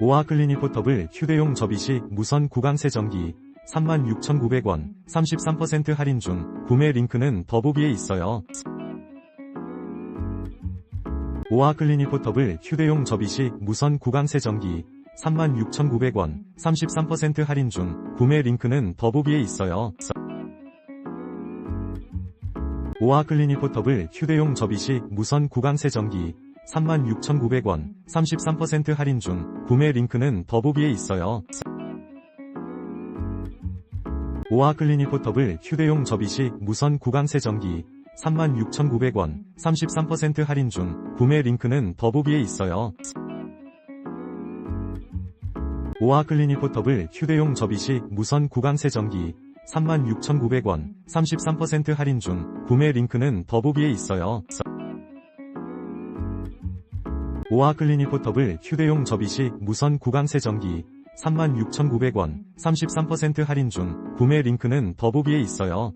오아 클리니 포터블 휴대용 접이식 무선 구강 세정기 36,900원 33% 할인 중 구매 링크는 더보기에 있어요. 오아 클리니 포터블 휴대용 접이식 무선 구강 세정기 36,900원 33% 할인 중 구매 링크는 더보기에 있어요. 오아 클리니 포터블 휴대용 접이식 무선 구강 세정기 36,900원 33% 할인 중 구매 링크는 더보기에 있어요. 오아 클리니 포터블 휴대용 접이식 무선 구강 세정기 36,900원 33% 할인 중 구매 링크는 더보기에 있어요. 오아 클리니 포터블 휴대용 접이식 무선 구강 세정기 36,900원 33% 할인 중 구매 링크는 더보기에 있어요. 오아 클리니 포터블 휴대용 접이식 무선 구강 세정기 36,900원 33% 할인 중 구매 링크는 더보기에 있어요.